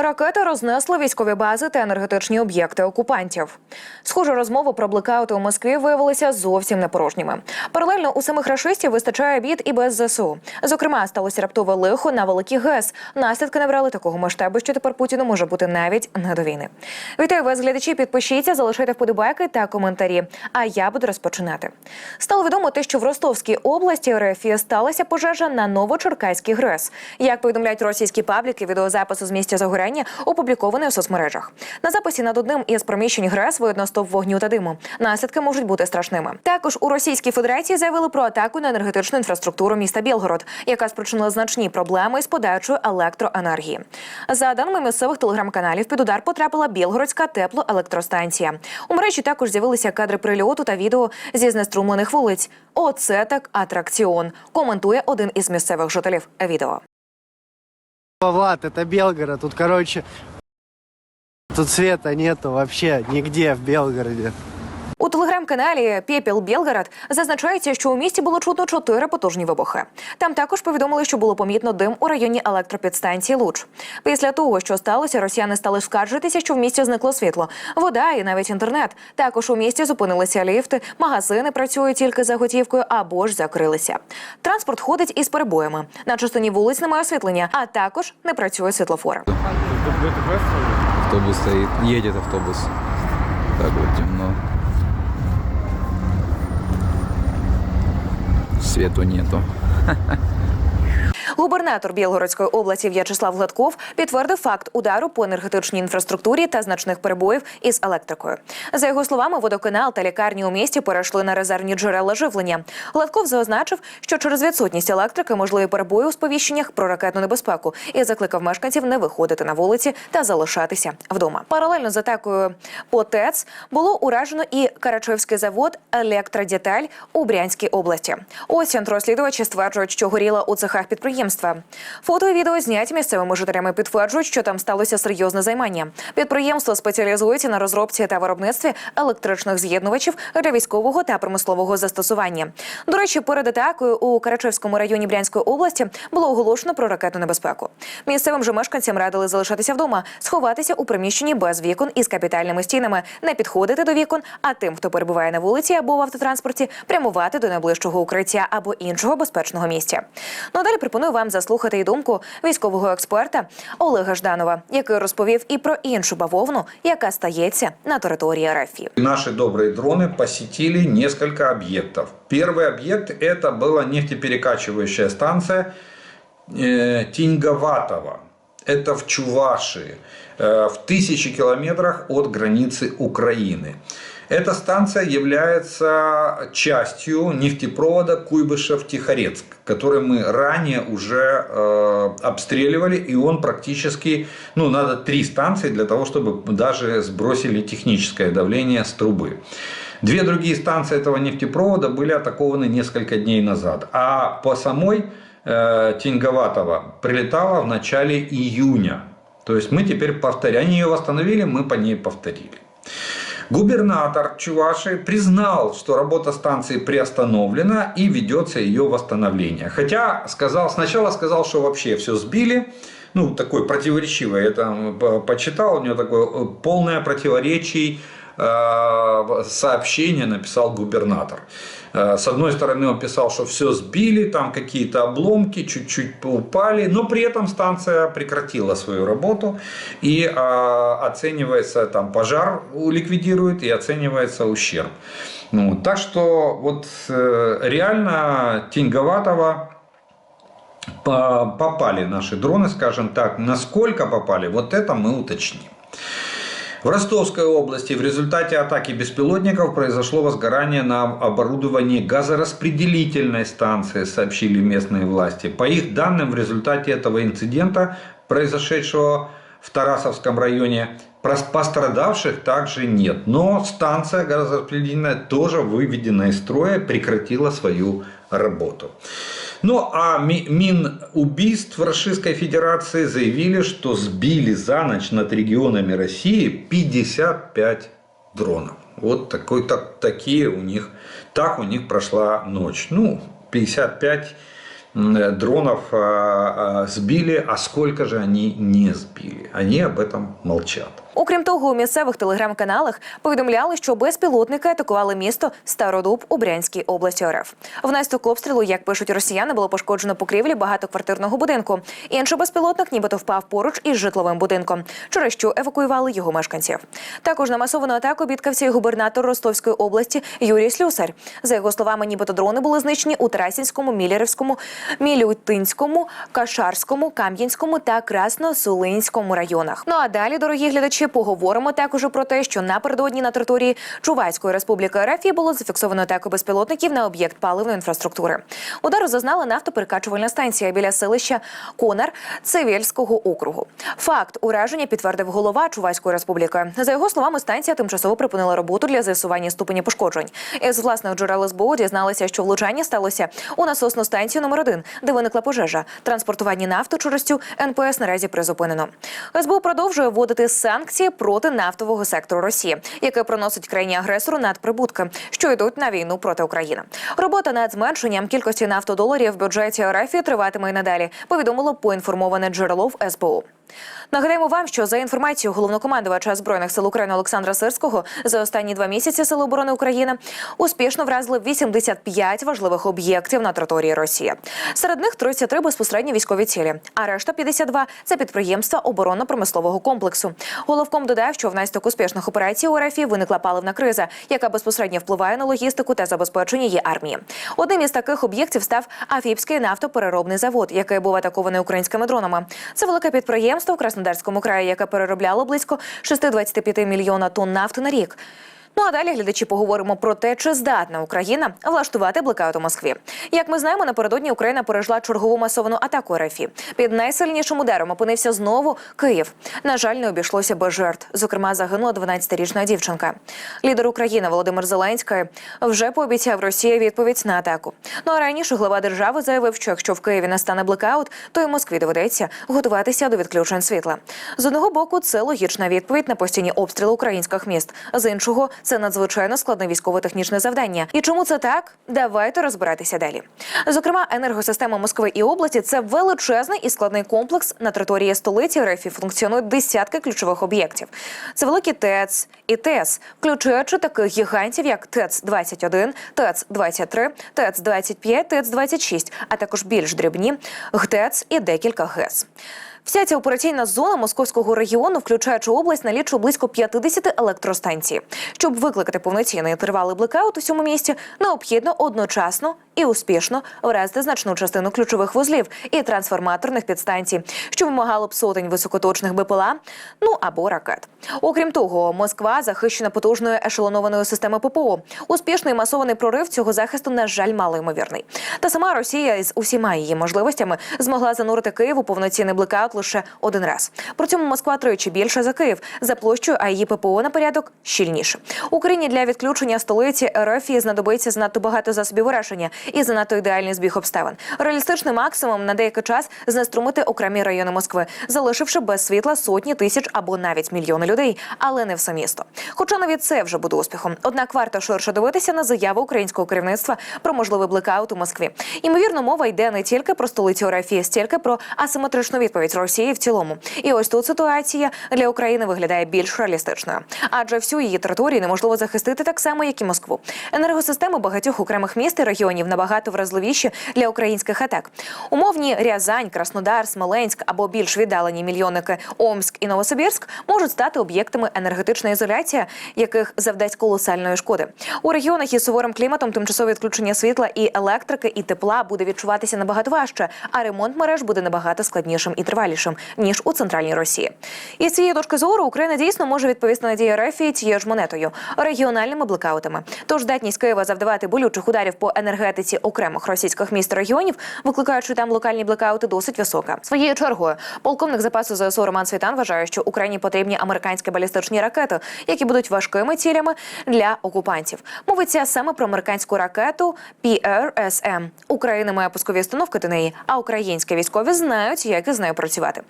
Ракети рознесли військові бази та енергетичні об'єкти окупантів. Схоже, розмови про блекаути у Москві виявилися зовсім непорожніми. Паралельно у самих рашистів вистачає бід і без ЗСУ. Зокрема, сталося раптове лихо на великий ГЕС. Наслідки набрали такого масштабу, що тепер Путіну може бути навіть не до війни. Вітаю вас, глядачі. Підпишіться, залишайте вподобайки та коментарі. А я буду розпочинати. Стало відомо те, що в Ростовській області РФ сталася пожежа на Новочеркаській ГРЕС. Як повідомляють російські пабліки, відеозапису з місця загоряння опублікований у соцмережах. На записі над одним із приміщень ГРЕС видно стовп вогню та диму. Наслідки можуть бути страшними. Також у Російській Федерації заявили про атаку на енергетичну інфраструктуру міста Білгород, яка спричинила значні проблеми із подачою електроенергії. За даними місцевих телеграм-каналів, під удар потрапила Білгородська теплоелектростанція. У мережі також з'явилися кадри прильоту та відео зі знеструмлених вулиць. Оце так атракціон. Коментує один із місцевих жителів відео. Влад, это Белгород. Тут, короче, тут света нету вообще нигде в Белгороде. Телеграм-каналі Пепіл Білгород зазначається, що у місті було чутно чотири потужні вибухи. Там також повідомили, що було помітно дим у районі електропідстанції Луч. Після того, що сталося, росіяни стали скаржитися, що в місті зникло світло, вода і навіть інтернет. Також у місті зупинилися ліфти, магазини працюють тільки за готівкою або ж закрилися. Транспорт ходить із перебоями. На частині вулиць немає освітлення, а також не працює світлофори. Автобус стоит, едет автобус. Так вот темно. Свету нету. Губернатор Білгородської області В'ячеслав Гладков підтвердив факт удару по енергетичній інфраструктурі та значних перебоїв із електрикою. За його словами, водоканал та лікарні у місті перейшли на резервні джерела живлення. Гладков зазначив, що через відсутність електрики можливі перебої у сповіщеннях про ракетну небезпеку і закликав мешканців не виходити на вулиці та залишатися вдома. Паралельно з атакою по ТЕЦ було уражено і Карачевський завод Електродеталь у Брянській області. Ось розслідувачі стверджують, що горіла у цехах підприємства. Фото і відео зняті місцевими жителями підтверджують, що там сталося серйозне займання. Підприємство спеціалізується на розробці та виробництві електричних з'єднувачів для військового та промислового застосування. До речі, перед атакою у Карачевському районі Брянської області було оголошено про ракетну небезпеку. Місцевим же мешканцям радили залишатися вдома, сховатися у приміщенні без вікон із капітальними стінами, не підходити до вікон, а тим, хто перебуває на вулиці або в автотранспорті, прямувати до найближчого укриття або іншого безпечного місця. Ну а далі пропоную заслухати і думку військового експерта Олега Жданова, який розповів і про іншу бавовну, яка стається на території РФ. Наши добрые дроны посетили несколько объектов. Первый объект это была нефтеперекачивающая станция э, Тинговатова. Это в Чувашии, э, в тысячи километрах от границы Украины. Эта станция является частью нефтепровода Куйбышев-Тихорецк, который мы ранее уже э, обстреливали, и он практически, ну, надо три станции для того, чтобы даже сбросили техническое давление с трубы. Две другие станции этого нефтепровода были атакованы несколько дней назад, а по самой э, Тинговатова прилетала в начале июня. То есть мы теперь повторяем, они ее восстановили, мы по ней повторили. Губернатор Чувашии признал, что работа станции приостановлена и ведется ее восстановление. Хотя сказал, сначала сказал, что вообще все сбили. Ну, такой противоречивый. Я там по- почитал, у него такое э, полное противоречий э, сообщение написал губернатор. Э, С одной стороны, он писал, что все сбили, там какие-то обломки чуть-чуть упали, но при этом станция прекратила свою работу и э, оценивается там пожар ликвидирует и оценивается ущерб. Ну, так что вот э, реально Тинговатова по- попали наши дроны, скажем так. Насколько попали, вот это мы уточним. В Ростовской области в результате атаки беспилотников произошло возгорание на оборудовании газораспределительной станции, сообщили местные власти. По их данным, в результате этого инцидента, произошедшего в Тарасовском районе, пострадавших также нет. Но станция газораспределительная тоже выведена из строя, прекратила свою работу. Ну а Ми- Минубийств Российской Федерации заявили, что сбили за ночь над регионами России 55 дронов. Вот такой, так, такие у них, так у них прошла ночь. Ну, 55 м, э, дронов э, э, сбили, а сколько же они не сбили. Они об этом молчат. Окрім того, у місцевих телеграм-каналах повідомляли, що безпілотники атакували місто Стародуб у Брянській області РФ. Внаслідок обстрілу, як пишуть росіяни, було пошкоджено покрівлі багатоквартирного будинку. Інший безпілотник нібито впав поруч із житловим будинком, через що евакуювали його мешканців. Також на масовану атаку бідкався і губернатор Ростовської області Юрій Слюсар. За його словами, нібито дрони були знищені у Тарасінському, Мілярівському, Мілютинському, Кашарському, Кам'янському та Красносулинському районах. Ну а далі, дорогі глядачі, поговоримо також про те, що напередодні на території Чувайської республіки РФ було зафіксовано атаку безпілотників на об'єкт паливної інфраструктури. Удару зазнала нафтоперекачувальна станція біля селища Конар Цивільського округу. Факт ураження підтвердив голова Чувайської республіки. За його словами, станція тимчасово припинила роботу для з'ясування ступені пошкоджень. Із власних джерел СБУ дізналися, що влучання сталося у насосну станцію номер 1 де виникла пожежа. Транспортування нафти через цю НПС наразі призупинено. СБУ продовжує вводити санкції проти нафтового сектору Росії, яке приносить країні агресору надприбутки, що йдуть на війну проти України. Робота над зменшенням кількості нафтодоларів в бюджеті РФ триватиме й надалі. Повідомило поінформоване джерело в СБУ. Нагадаємо вам, що за інформацією головнокомандувача збройних сил України Олександра Сирського за останні два місяці Сили оборони України успішно вразили 85 важливих об'єктів на території Росії. Серед них 33 безпосередньо військові цілі, а решта 52 – це підприємства оборонно-промислового комплексу. Головком додав, що внаслідок успішних операцій у РФ виникла паливна криза, яка безпосередньо впливає на логістику та забезпечення її армії. Одним із таких об'єктів став Афіпський нафтопереробний завод, який був атакований українськими дронами. Це велике підприємство у Краснодарському краї, яке переробляло близько 6,25 мільйона тонн нафти на рік. Ну а далі глядачі поговоримо про те, чи здатна Україна влаштувати блекаут у Москві. Як ми знаємо, напередодні Україна пережила чергову масовану атаку РФ. Під найсильнішим ударом опинився знову Київ. На жаль, не обійшлося без жертв. Зокрема, загинула 12-річна дівчинка. Лідер України Володимир Зеленський вже пообіцяв Росії відповідь на атаку. Ну а раніше глава держави заявив, що якщо в Києві настане блекаут, то і Москві доведеться готуватися до відключень світла. З одного боку, це логічна відповідь на постійні обстріли українських міст. З іншого, це надзвичайно складне військово-технічне завдання. І чому це так? Давайте розбиратися далі. Зокрема, енергосистема Москви і області це величезний і складний комплекс на території столиці РФ функціонують десятки ключових об'єктів. Це великі ТЕЦ і ТЕС, включаючи таких гігантів, як ТЕЦ 21 ТЕЦ 23 ТЕЦ 25 ТЕЦ 26 а також більш дрібні ГТЕЦ і декілька ГЕС. Вся ця операційна зона московського регіону, включаючи область, налічує близько 50 електростанцій. Щоб викликати повноцінний тривалий блекаут у цьому місті, необхідно одночасно і успішно вразити значну частину ключових вузлів і трансформаторних підстанцій, що вимагало б сотень високоточних БПЛА, ну або ракет. Окрім того, Москва захищена потужною ешелонованою системою ППО. Успішний масований прорив цього захисту, на жаль, малоймовірний. Та сама Росія з усіма її можливостями змогла занурити Київ у повноцінний блекаут лише один раз. При цьому Москва тричі більше за Київ за площею, а її ППО на порядок щільніше. Україні для відключення столиці РФ знадобиться занадто багато засобів ураження і занадто ідеальний збіг обставин. Реалістичний максимум на деякий час знеструмити окремі райони Москви, залишивши без світла сотні тисяч або навіть мільйони людей, але не все місто. Хоча навіть це вже буде успіхом. Однак варто ширше дивитися на заяву українського керівництва про можливий блекаут у Москві. Ймовірно, мова йде не тільки про столицю РФ, стільки про асиметричну відповідь Росії в цілому. І ось тут ситуація для України виглядає більш реалістичною, адже всю її територію неможливо захистити так само, як і Москву. Енергосистеми багатьох окремих міст і регіонів набагато вразливіші для українських атак. Умовні Рязань, Краснодар, Смоленськ або більш віддалені мільйонники Омськ і Новосибірськ можуть стати об'єктами енергетичної ізоляції, яких завдасть колосальної шкоди. У регіонах із суворим кліматом тимчасове відключення світла і електрики і тепла буде відчуватися набагато важче, а ремонт мереж буде набагато складнішим і тривалішим ніж у центральній Росії. І з цієї точки зору Україна дійсно може відповісти на дії РФ цією ж монетою регіональними блекаутами. Тож здатність Києва завдавати болючих ударів по енергетиці окремих російських міст регіонів, викликаючи там локальні блекаути, досить висока. Своєю чергою полковник запасу ЗСУ Роман Світан вважає, що Україні потрібні американські балістичні ракети, які будуть важкими цілями для окупантів. Мовиться саме про американську ракету PRSM. Україна має пускові установки до неї, а українські військові знають, як із нею працювати.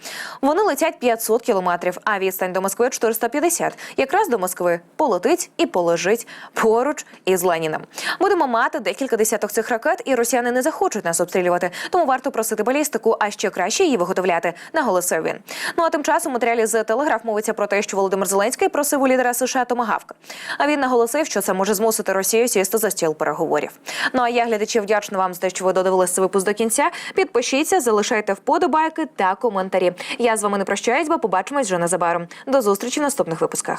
Вони летять 500 кілометрів, а відстань до Москви 450. Якраз до Москви полетить і полежить поруч із Леніном. Будемо мати декілька десяток цих ракет, і росіяни не захочуть нас обстрілювати. Тому варто просити балістику, а ще краще її виготовляти, наголосив він. Ну а тим часом у матеріалі з телеграф мовиться про те, що Володимир Зеленський просив у лідера США Томагавка. А він наголосив, що це може змусити Росію сісти за стіл переговорів. Ну а я глядачі вдячна вам за те, що ви додивилися випуск до кінця. Підпишіться, залишайте вподобайки та коментарі. Я з вами не прощаюсь, бо побачимось вже незабаром. До зустрічі в наступних випусках.